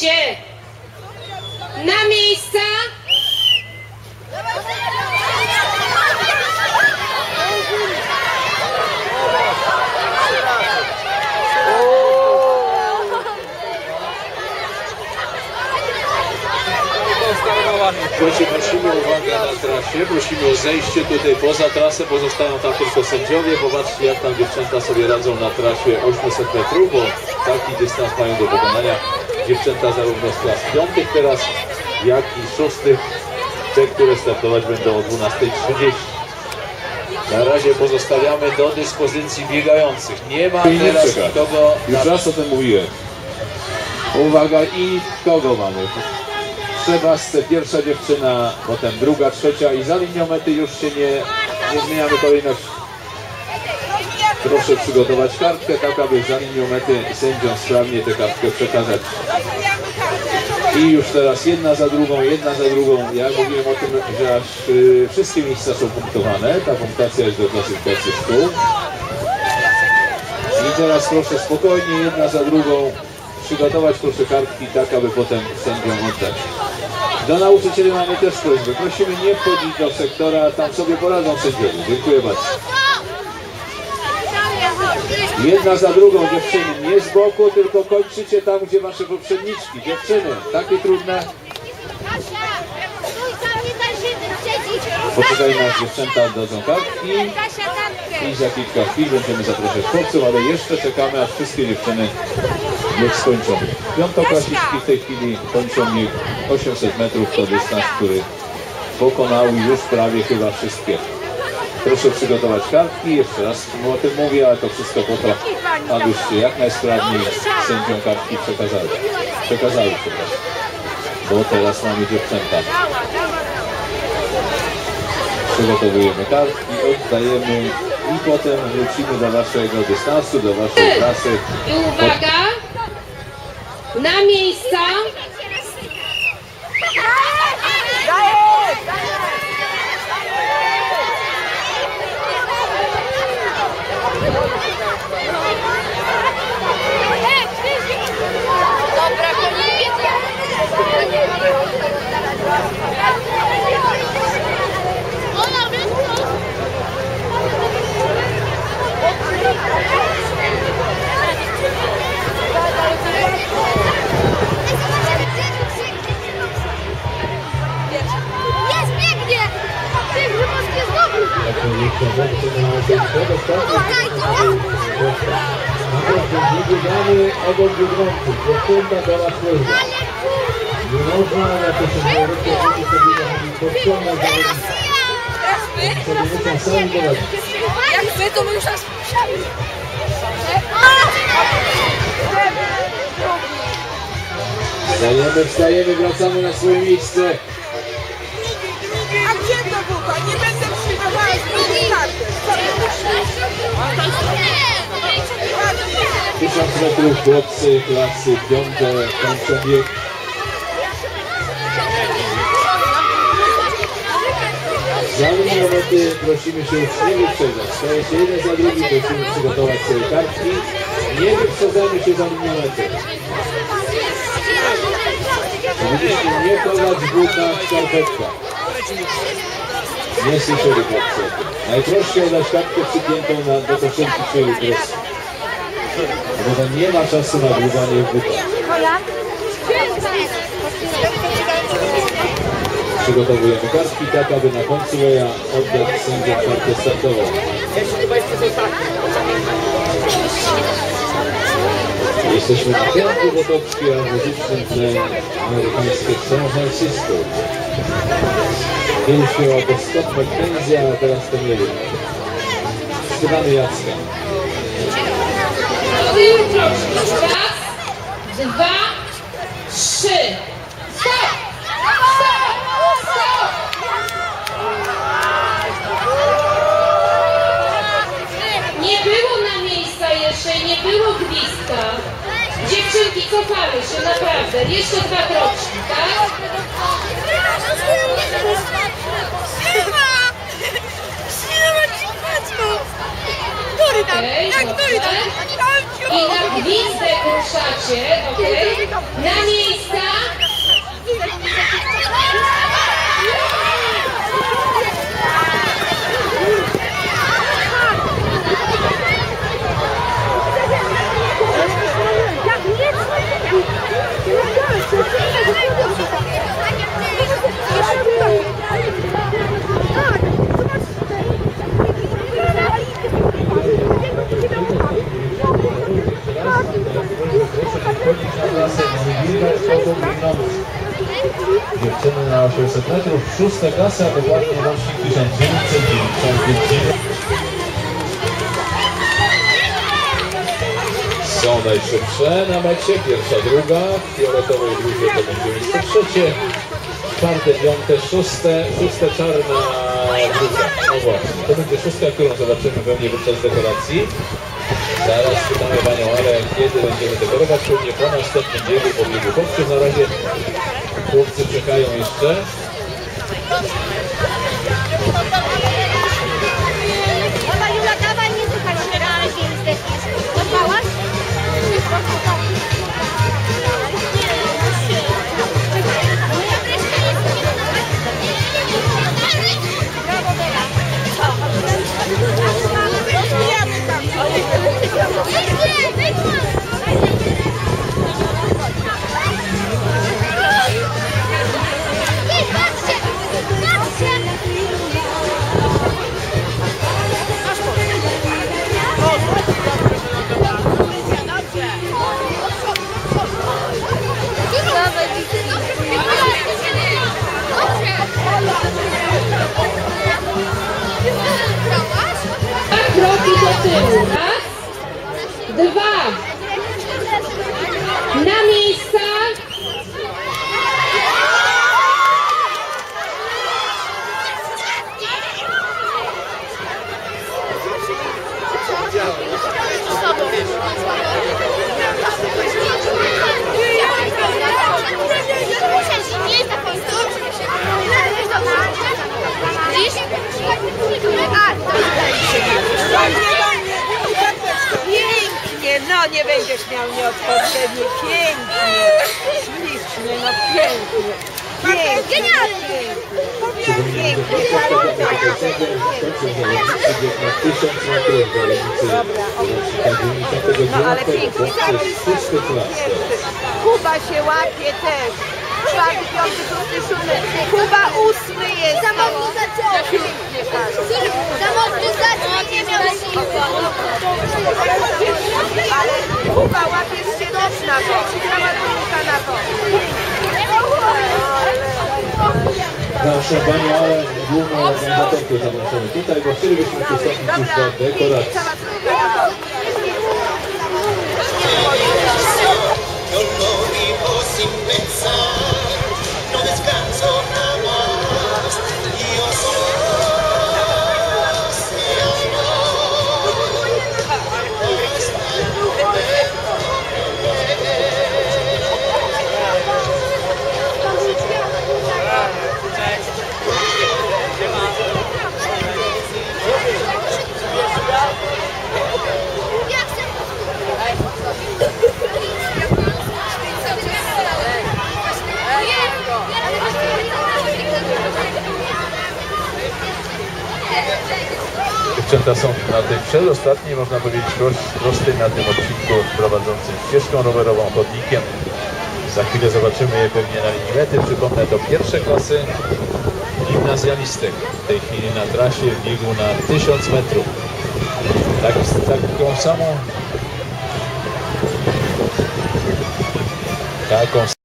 się na miejsca. Słuchajcie, prosimy uwagę na trasie, prosimy o zejście tutaj poza trasę, bo zostają tam tylko sędziowie. Popatrzcie, jak tam dziewczęta sobie radzą na trasie 800 metrów, bo taki dystans mają do wykonania dziewczęta zarówno z klas piątych teraz, jak i szóstych. Te, które startować będą o 12.30. Na razie pozostawiamy do dyspozycji biegających. Nie ma I teraz czekać. nikogo na Już raz o tym mówiłem. Uwaga i kogo mamy? Sebasce, pierwsza dziewczyna, potem druga, trzecia i za linią mety już się nie, nie zmieniamy kolejności. Proszę przygotować kartkę, tak aby za linią mety sędziom sprawnie tę kartkę przekazać. I już teraz jedna za drugą, jedna za drugą. Ja mówiłem o tym, że aż y, wszystkie miejsca są punktowane. Ta punktacja jest do klasyfikacji szkół. I teraz proszę spokojnie, jedna za drugą, przygotować proszę kartki tak, aby potem sędziom oddać. Do nauczycieli mamy też prośbę. Prosimy nie wchodzić do sektora, tam sobie poradzą sędziowie. Dziękuję bardzo. Jedna za drugą dziewczyny, nie z boku, tylko kończycie tam, gdzie wasze poprzedniczki. Dziewczyny, takie trudne. Poczekaj nas dziewczęta oddadzą kartki. I za kilka chwil będziemy zapraszać chłopców, ale jeszcze czekamy, aż wszystkie dziewczyny niech skończą. Piątoklasistki w tej chwili kończą niech 800 metrów to dystans, który pokonały już prawie chyba wszystkie. Proszę przygotować kartki, jeszcze raz o tym mówię, ale to wszystko po to, abyście jak najsprawniej sędziom kartki przekazali. Przekazali, przepraszam. Bo teraz mamy dziewczęta. Przygotowujemy kartki, oddajemy i potem wrócimy do waszego dystansu, do waszej trasy. I uwaga, na miejsca. Okej, to Biegamy obok biegnących, dziewczęta do was służba. Nie można jako seniorki robić sobie muszą sami doradzić. Jak wy, to my już nas. Wstajemy, wstajemy, wracamy na swoje miejsce. 1000 metrów chłopcy klasy 5 kończą Za linię roboty prosimy się uczciwie uprzedzać. Staje się jeden za drugi, prosimy przygotować swoje kartki. Nie wyprzedzajmy się za linię mety. Powinniśmy nie chować buta w skarpetkach. Nie słyszeli chłopcy. Najprościej oddać kartkę przypiętą na, do koszulki czy dres. Bo to nie ma czasu na dłubanie w butach. Przygotowujemy kartki tak, aby na końcu leja oddać sędziom kartę startową. Jesteśmy na piątku Wotowski, a muzycznym tle amerykańskie San Francisco. Miała to Scott McKenzie, a teraz to nie wiem. Śpiewamy Jacka. Raz, dwa, trzy. Stop! Nie było gwizdka. Dziewczynki, cofamy się, naprawdę. Jeszcze dwa kroczki, tak? Który tam? Okej, Jak który tam? dobrze. I na gwizdek ruszacie, okej? Na miejsca. Dziewczyny na 800 metrów, szósta klasa, dokładnie rocznik 1999. Są najszybsze na mecie, pierwsza, druga, w fioletowej bluzie to będzie miejsce trzecie, czwarte, piąte, szóste, szóste czarna bluza. No właśnie, to będzie szóstka, którą zobaczymy pewnie podczas dekoracji. Zaraz pytamy Panią Ale, kiedy będziemy dekorować, pewnie po następnym biegu, po biegu chłopców. Na razie chłopcy czekają jeszcze. Będziesz miał nieodpowiednie. Pięknie, ślicznie, no pięknie. Pięknie, Genialnie. pięknie, Kończą Karolka. zawodnicy bieg na 1000 metrów, zawodnicy rocznika 99 No ale pięknie. Kuba się łapie też. Czwarty, piąty, szósty, siódmy. Kuba ósmy jest. Pięknie, Karol. nie miał siły. Kuba łapiesz się też na to. Cała trójka na to. Nasza Pani Ale, główną organizatorkę zapraszamy tutaj, bo chcielibyśmy przystąpić już do dekoracji. Dziewczęta są na tej przedostatniej, można powiedzieć, prostej na tym odcinku prowadzącym ścieżką rowerową, chodnikiem. Za chwilę zobaczymy je pewnie na linii mety. Przypomnę, to pierwsze klasy gimnazjalistek. W tej chwili na trasie w biegu na 1000 metrów. Tak, taką samą taką